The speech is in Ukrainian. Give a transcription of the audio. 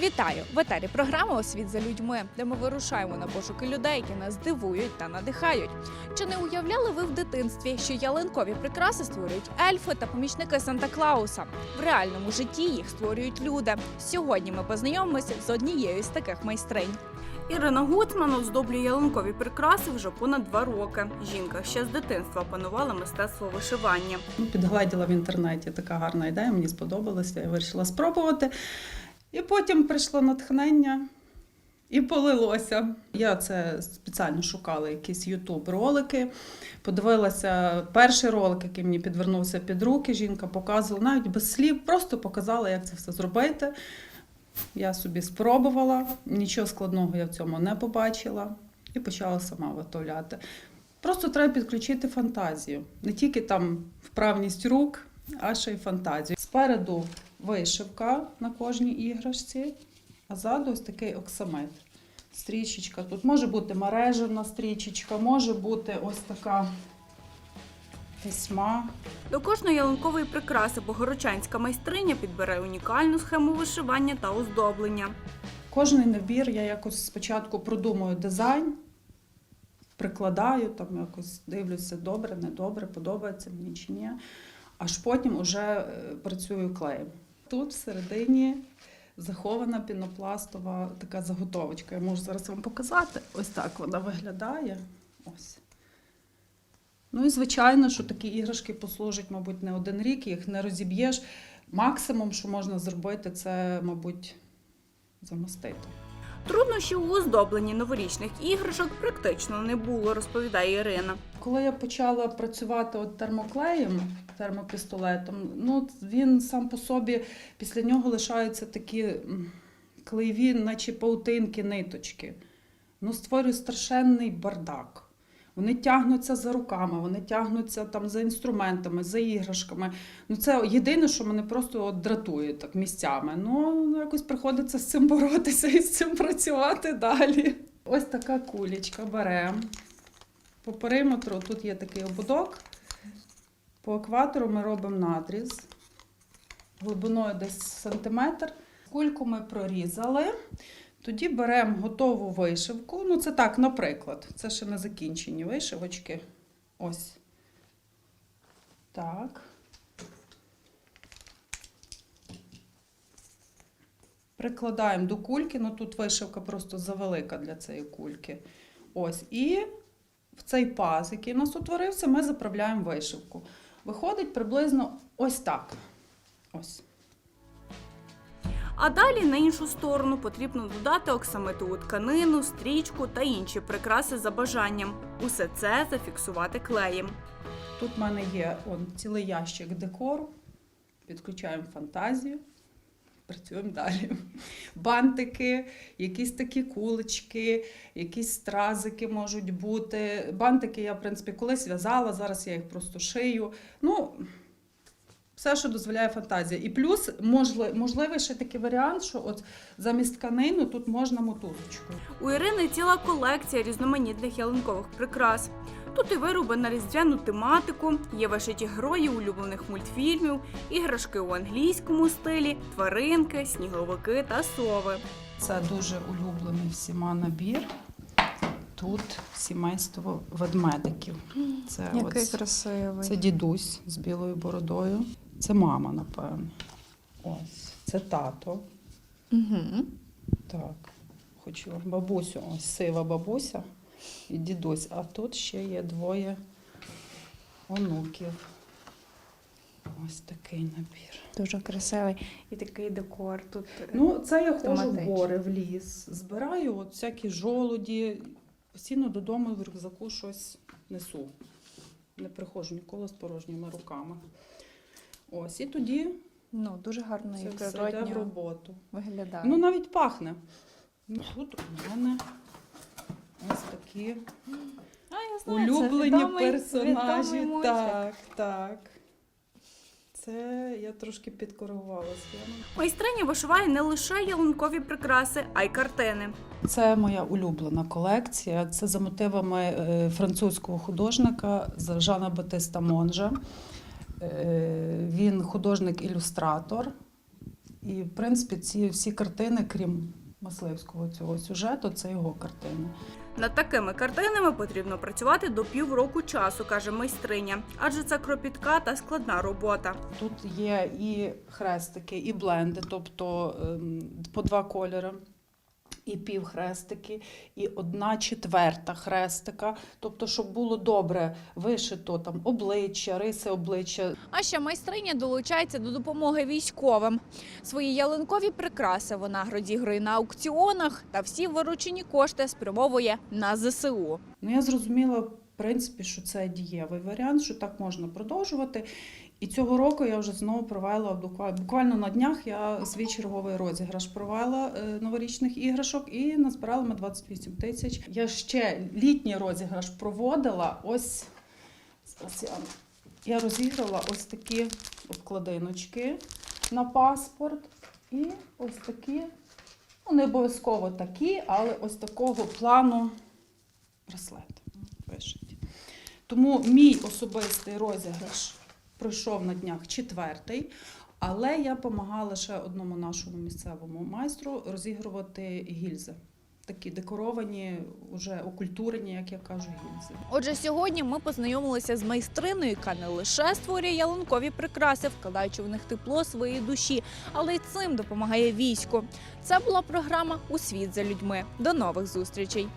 Вітаю! В етері програма «Освіт за людьми, де ми вирушаємо на пошуки людей, які нас дивують та надихають. Чи не уявляли ви в дитинстві, що ялинкові прикраси створюють ельфи та помічники Санта Клауса? В реальному житті їх створюють люди. Сьогодні ми познайомимося з однією з таких майстринь. Ірина Гуцман оздоблює ялинкові прикраси вже понад два роки. Жінка ще з дитинства опанувала мистецтво вишивання. Ну, Підгледіла в інтернеті така гарна ідея, мені сподобалося, я вирішила спробувати. І потім прийшло натхнення і полилося. Я це спеціально шукала якісь ютуб ролики. Подивилася перший ролик, який мені підвернувся під руки. Жінка показувала навіть без слів, просто показала, як це все зробити. Я собі спробувала, нічого складного я в цьому не побачила і почала сама виготовляти. Просто треба підключити фантазію. Не тільки там вправність рук, а ще й фантазію. Спереду вишивка на кожній іграшці, а ззаду ось такий оксамит. Стрічечка. Тут може бути мережевна стрічечка, може бути ось така тесьма. До кожної ялинкової прикраси богородчанська майстриня підбере унікальну схему вишивання та оздоблення. Кожний набір я якось спочатку продумую дизайн, прикладаю, там якось дивлюся, добре, недобре, подобається мені чи ні. Аж потім уже е, працюю клеєм. Тут всередині захована пінопластова така заготовочка. Я можу зараз вам показати. Ось так вона виглядає. Ось. Ну і звичайно, що такі іграшки послужать, мабуть, не один рік, їх не розіб'єш. Максимум, що можна зробити, це, мабуть, замостити. Труднощів у оздобленні новорічних іграшок практично не було, розповідає Ірина. Коли я почала працювати от термоклеєм, термопістолетом, ну він сам по собі після нього лишаються такі клеєві, наче паутинки, ниточки. Ну, створює страшенний бардак. Вони тягнуться за руками, вони тягнуться там за інструментами, за іграшками. Ну, це єдине, що мене просто от дратує так місцями. Ну, якось приходиться з цим боротися і з цим працювати далі. Ось така кулечка беремо. По периметру тут є такий ободок. По екватору ми робимо надріз глибиною десь сантиметр. Кульку ми прорізали. Тоді беремо готову вишивку. Ну, це так, наприклад. Це ще не закінчені вишивочки. Ось. Так. Прикладаємо до кульки, ну тут вишивка просто завелика для цієї кульки. Ось. І в цей паз, який у нас утворився, ми заправляємо вишивку. Виходить приблизно ось так. Ось. А далі на іншу сторону потрібно додати оксамитову тканину, стрічку та інші прикраси за бажанням. Усе це зафіксувати клеєм. Тут в мене є он, цілий ящик декору. Підключаємо фантазію. Працюємо далі. Бантики, якісь такі кулички, якісь стразики можуть бути. Бантики я, в принципі, колись в'язала, зараз я їх просто шию. Ну, все, що дозволяє фантазія. І плюс можли- можливий ще такий варіант, що от замість тканину тут можна мотузочку. У Ірини ціла колекція різноманітних ялинкових прикрас. Тут і вироби на різдвяну тематику, є вишиті герої улюблених мультфільмів, іграшки у англійському стилі, тваринки, сніговики та сови. Це дуже улюблений всіма набір. Тут сімейство ведмедиків. Це, Який ось, красивий. це дідусь з білою бородою. Це мама, напевно. Ось, це тато. Угу. Так, хочу бабусю, ось сива бабуся і дідусь. А тут ще є двоє онуків. Ось такий набір. Дуже красивий. І такий декор тут. Ну, це я ходжу в гори, в ліс, збираю от всякі жолуді, постійно додому в рюкзаку щось несу. Не приходжу ніколи з порожніми руками. Ось, і тоді ну, дуже гарно це і все йде в роботу. виглядає. Ну, навіть пахне. Ну, тут у мене ось такі а, я знаю, це улюблені відомий- персонажі. відомий так, так. Це я трошки підкоригувала схему. Майстриня вишиває не лише ялинкові прикраси, а й картини. Це моя улюблена колекція. Це за мотивами е, французького художника з Жана Батиста Монжа. Е, Він художник-ілюстратор. І, в принципі, ці всі картини, крім мисливського цього сюжету, це його картини. Над такими картинами потрібно працювати до півроку часу, каже майстриня, адже це кропітка та складна робота. Тут є і хрестики, і бленди, тобто ем, по два кольори. І півхрестики, і одна четверта хрестика. Тобто, щоб було добре вишито там обличчя, риси обличчя. А ще майстриня долучається до допомоги військовим. Свої ялинкові прикраси вона розігрує на аукціонах та всі виручені кошти спрямовує на ЗСУ. Ну, я зрозуміла, в принципі, що це дієвий варіант, що так можна продовжувати. І цього року я вже знову провела буквально на днях. Я свій черговий розіграш провела е, новорічних іграшок і назбирала ми 28 тисяч. Я ще літній розіграш проводила. Ось зараз я, я розіграла ось такі обкладиночки на паспорт. І ось такі, ну не обов'язково такі, але ось такого плану браслети. Тому мій особистий розіграш пройшов на днях четвертий, але я допомагала ще одному нашому місцевому майстру розігрувати гільзи. Такі декоровані, вже окультурені, як я кажу, гільзи. Отже, сьогодні ми познайомилися з майстриною, яка не лише створює ялинкові прикраси, вкладаючи в них тепло своєї душі, але й цим допомагає війську. Це була програма у світ за людьми. До нових зустрічей.